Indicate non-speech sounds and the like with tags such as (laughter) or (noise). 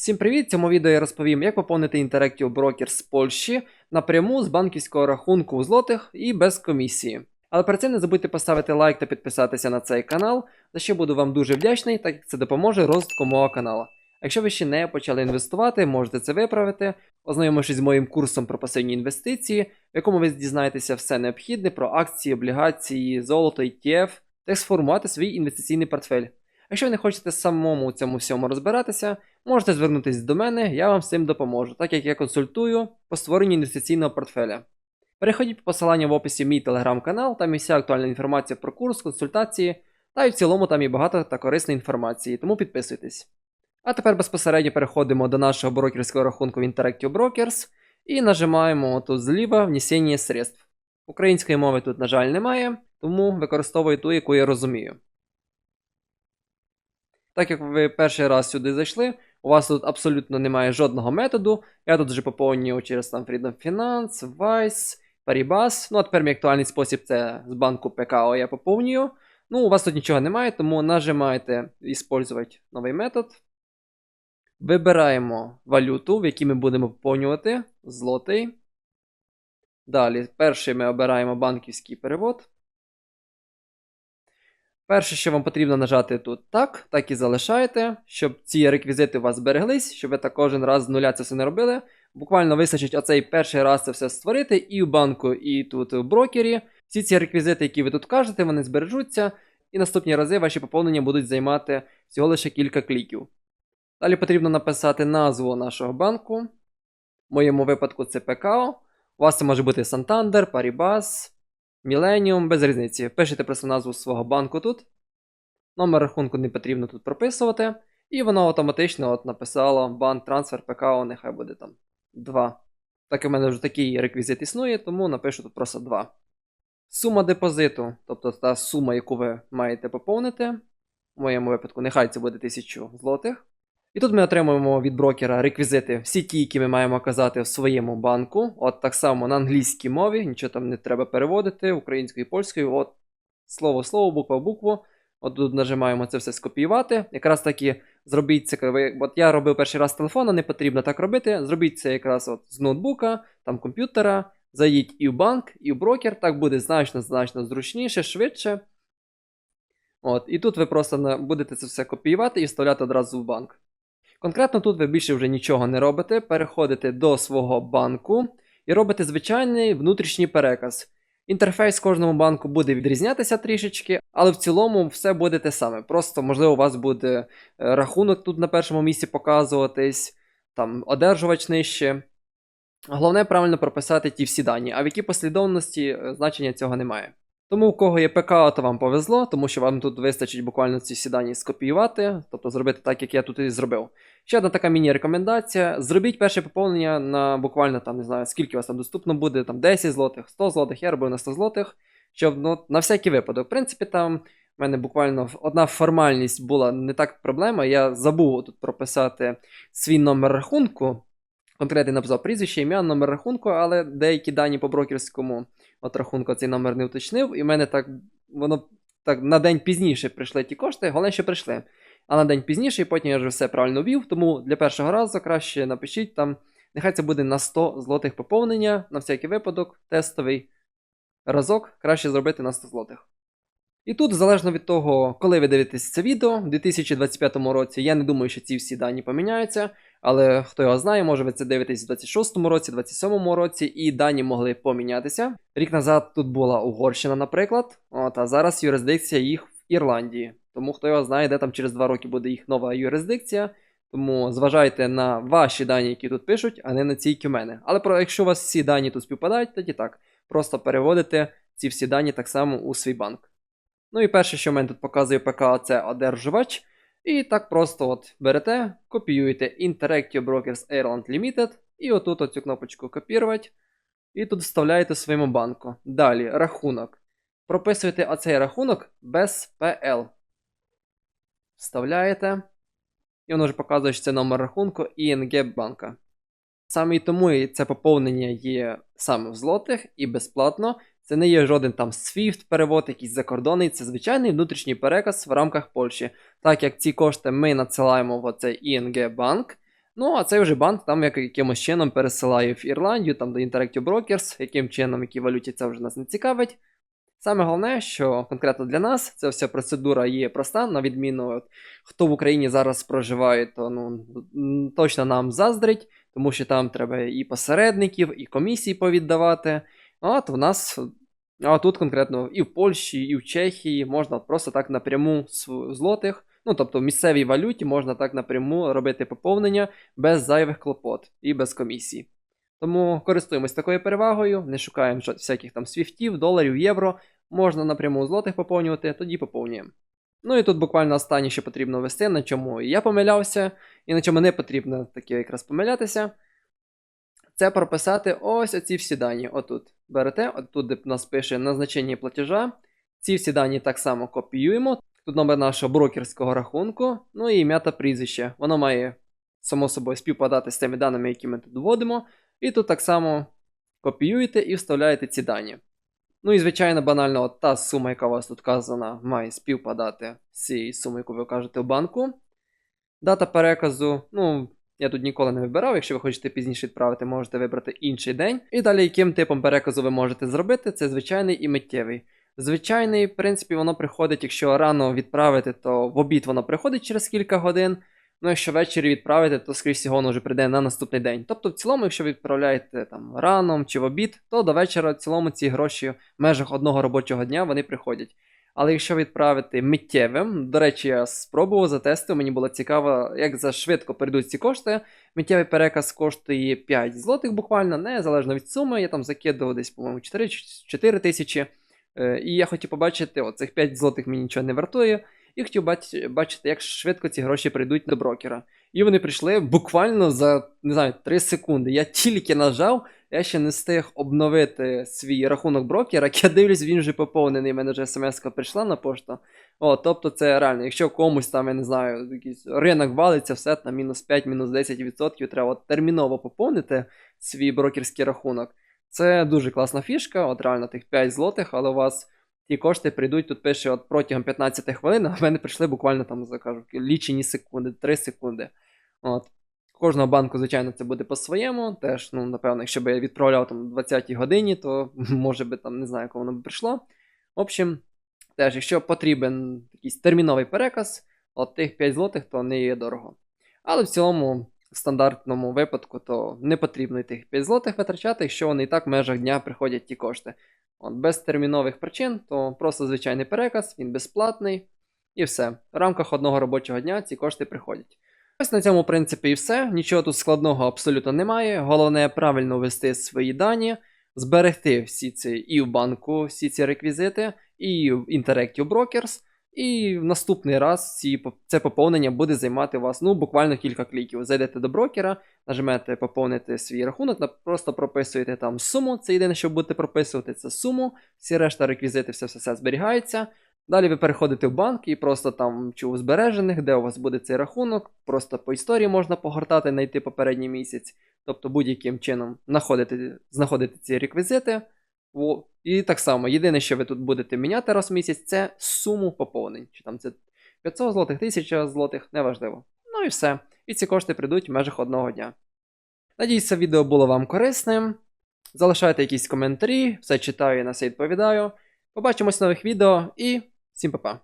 Всім привіт! В цьому відео я розповім, як поповнити Interactive Broker з Польщі напряму з банківського рахунку у злотих і без комісії. Але перед цим не забудьте поставити лайк та підписатися на цей канал, за що буду вам дуже вдячний, так як це допоможе розвитку мого каналу. Якщо ви ще не почали інвестувати, можете це виправити, ознайомившись з моїм курсом про пасивні інвестиції, в якому ви дізнаєтеся все необхідне про акції, облігації, золото, ETF, та сформувати свій інвестиційний портфель. Якщо ви не хочете самому у цьому всьому розбиратися, можете звернутися до мене, я вам з цим допоможу, так як я консультую по створенню інвестиційного портфеля. Переходіть по посиланню в описі в мій телеграм-канал, там є вся актуальна інформація про курс, консультації, та й в цілому там є багато та корисної інформації, тому підписуйтесь. А тепер безпосередньо переходимо до нашого брокерського рахунку в Interactive Brokers і нажимаємо тут зліва внесення средств. Української мови тут, на жаль, немає, тому використовую ту, яку я розумію. Так як ви перший раз сюди зайшли, у вас тут абсолютно немає жодного методу. Я тут вже поповнював через там Freedom Finance, Vice, Paribas. Ну, а тепер мій актуальний спосіб це з банку ПКО я поповнюю. Ну, у вас тут нічого немає, тому нажимаєте «Іспользувати новий метод. Вибираємо валюту, в якій ми будемо поповнювати злотий. Далі, перший ми обираємо банківський перевод. Перше, що вам потрібно нажати тут так, так і залишаєте, щоб ці реквізити у вас збереглись, щоб ви так кожен раз з нуля це все не робили. Буквально вистачить оцей перший раз це все створити і в банку, і тут в брокері. Всі ці реквізити, які ви тут кажете, вони збережуться, і наступні рази ваші поповнення будуть займати всього лише кілька кліків. Далі потрібно написати назву нашого банку. В моєму випадку це ПКО. У вас це може бути Santander, Paribas, Millennium, без різниці. Пишете просто назву свого банку тут. Номер рахунку не потрібно тут прописувати. І воно автоматично от написало банк трансфер ПКО, нехай буде там 2. Так як в мене вже такий реквізит існує, тому напишу тут просто 2. Сума депозиту, тобто та сума, яку ви маєте поповнити. В моєму випадку, нехай це буде 1000 злотих. І тут ми отримуємо від брокера реквізити, всі ті, які ми маємо казати в своєму банку. От так само на англійській мові, нічого там не треба переводити, українською і польською. От слово слово, буква букву. От тут нажимаємо це все скопіювати. Якраз таки зробіть це. От я робив перший раз з телефона, не потрібно так робити. Зробіть це якраз от з ноутбука, там комп'ютера. Заїдь і в банк, і в брокер. Так буде значно-значно зручніше, швидше. От, І тут ви просто будете це все копіювати і вставляти одразу в банк. Конкретно тут ви більше вже нічого не робите, переходите до свого банку і робите звичайний внутрішній переказ. Інтерфейс кожному банку буде відрізнятися трішечки, але в цілому все буде те саме. Просто, можливо, у вас буде е, рахунок тут на першому місці показуватись, там одержувач нижче. Головне правильно прописати ті всі дані, а в якій послідовності е, значення цього немає. Тому, у кого є ПК, то вам повезло, тому що вам тут вистачить буквально ці всі скопіювати, тобто зробити так, як я тут і зробив. Ще одна така міні-рекомендація. Зробіть перше поповнення на буквально там, не знаю, скільки у вас там доступно буде, там 10 злотих, 100 злотих, я робив на 100 злотих, щоб ну, на всякий випадок. В принципі, там в мене буквально одна формальність була не так проблема. Я забув тут прописати свій номер рахунку. Конкретний написав прізвище, ім'я, номер рахунку, але деякі дані по брокерському от рахунку цей номер не уточнив, і в мене так воно так на день пізніше прийшли ті кошти, головне, що прийшли. А на день пізніше, і потім я вже все правильно ввів, тому для першого разу краще напишіть там, нехай це буде на 100 злотих поповнення, на всякий випадок, тестовий разок, краще зробити на 100 злотих. І тут, залежно від того, коли ви дивитесь це відео, в 2025 році, я не думаю, що ці всі дані поміняються. Але хто його знає, може ви це дивитесь в 26-му році, 27-му році, і дані могли помінятися. Рік назад тут була Угорщина, наприклад, от, а зараз юрисдикція їх в Ірландії. Тому хто його знає, де там через 2 роки буде їх нова юрисдикція. Тому зважайте на ваші дані, які тут пишуть, а не на ці, які в мене. Але про, якщо у вас всі дані тут співпадають, тоді так. Просто переводите ці всі дані так само у свій банк. Ну і перше, що в мене тут показує ПК, це одержувач. І так просто от берете, копіюєте Interactive Brokers Ireland Limited, і отут оцю кнопочку копірувати. І тут вставляєте своєму банку. Далі рахунок. Прописуєте оцей рахунок без PL. Вставляєте. І воно вже показує, що це номер рахунку ING банка. Саме і тому це поповнення є саме в злотих і безплатно. Це не є жоден там SWIFT перевод, якийсь закордонний, це звичайний внутрішній переказ в рамках Польщі. Так як ці кошти ми надсилаємо в оцей ING банк. Ну, а цей вже банк там як, якимось чином пересилає в Ірландію, там до Interactive Brokers, яким чином, якій валюті це вже нас не цікавить. Саме головне, що конкретно для нас ця вся процедура є проста, на відміну, от, хто в Україні зараз проживає, то ну, точно нам заздрить, тому що там треба і посередників, і комісії повіддавати. А от в нас, а тут конкретно і в Польщі, і в Чехії можна просто так напряму з злотих, ну тобто в місцевій валюті можна так напряму робити поповнення без зайвих клопот і без комісії. Тому користуємось такою перевагою, не шукаємо всяких там свіфтів, доларів, євро. Можна напряму злотих поповнювати, тоді поповнюємо. Ну і тут буквально останнє, що потрібно ввести, на чому я помилявся, і на чому не потрібно таке якраз помилятися. Це прописати ось оці всі дані. Отут берете, отут де нас пише назначення платежа. Ці всі дані так само копіюємо. Тут номер нашого брокерського рахунку, ну і ім'я та прізвище. Воно має, само собою, співпадати з тими даними, які ми тут вводимо. І тут так само копіюєте і вставляєте ці дані. Ну і, звичайно, банально, от та сума, яка у вас тут вказана, має співпадати з цією сумою, яку ви кажете в банку. Дата переказу, ну, я тут ніколи не вибирав. Якщо ви хочете пізніше відправити, можете вибрати інший день. І далі, яким типом переказу ви можете зробити, це звичайний і миттєвий. Звичайний, в принципі, воно приходить, якщо рано відправити, то в обід воно приходить через кілька годин. Ну, якщо ввечері відправити, то скоріш всього воно вже прийде на наступний день. Тобто, в цілому, якщо відправляєте там рано чи в обід, то до вечора в цілому ці гроші в межах одного робочого дня вони приходять. Але якщо відправити миттєвим, до речі, я спробував затестив, мені було цікаво, як за швидко перейдуть ці кошти. Миттєвий переказ коштує 5 злотих буквально, незалежно від суми. Я там закидував десь, по-моєму, 4, 4 тисячі. Е, І я хотів побачити, о, цих 5 злотих мені нічого не вартує. І хотів бачити, як швидко ці гроші прийдуть до брокера. І вони прийшли буквально за не знаю, 3 секунди. Я тільки нажав, я ще не встиг обновити свій рахунок брокера. як Я дивлюсь, він вже поповнений. Мене вже смс прийшла на пошту. О, тобто це реально, якщо комусь там, я не знаю, якийсь ринок валиться, все на мінус 5, мінус 10%, треба терміново поповнити свій брокерський рахунок. Це дуже класна фішка, от реально тих 5 злотих, але у вас ті кошти прийдуть, тут пише от протягом 15 хвилин, а в мене прийшли буквально там, закажу, лічені секунди, 3 секунди. От. Кожного банку, звичайно, це буде по-своєму. Теж, ну, напевно, якщо б я відправляв там 20-й годині, то (laughs) може би там не знаю, коли воно б прийшло. В общем, теж, якщо потрібен якийсь терміновий переказ, от тих 5 злотих, то не є дорого. Але в цілому, в стандартному випадку, то не потрібно тих 5 злотих витрачати, якщо вони і так в межах дня приходять ті кошти. От, без термінових причин, то просто звичайний переказ, він безплатний. І все. В рамках одного робочого дня ці кошти приходять. Ось на цьому, в принципі, і все. Нічого тут складного абсолютно немає. Головне правильно ввести свої дані, зберегти всі ці і в банку, всі ці реквізити, і в Interactive Brokers. І в наступний раз ці, це поповнення буде займати вас ну, буквально кілька кліків. Зайдете до брокера, нажмете поповнити свій рахунок, просто прописуєте там суму. Це єдине, що будете прописувати, це суму. Всі решта реквізити, все, все, все зберігається. Далі ви переходите в банк і просто там чи у збережених, де у вас буде цей рахунок, просто по історії можна погортати, знайти попередній місяць, тобто будь-яким чином знаходити, знаходити ці реквізити. Во. І так само, єдине, що ви тут будете міняти раз в місяць, це суму поповнень. Чи там це 500 злотих, 1000 злотих, неважливо. Ну і все. І ці кошти прийдуть в межах одного дня. Надіюсь, це відео було вам корисним. Залишайте якісь коментарі, все читаю і на все відповідаю. Побачимось в нових відео і всім па-па.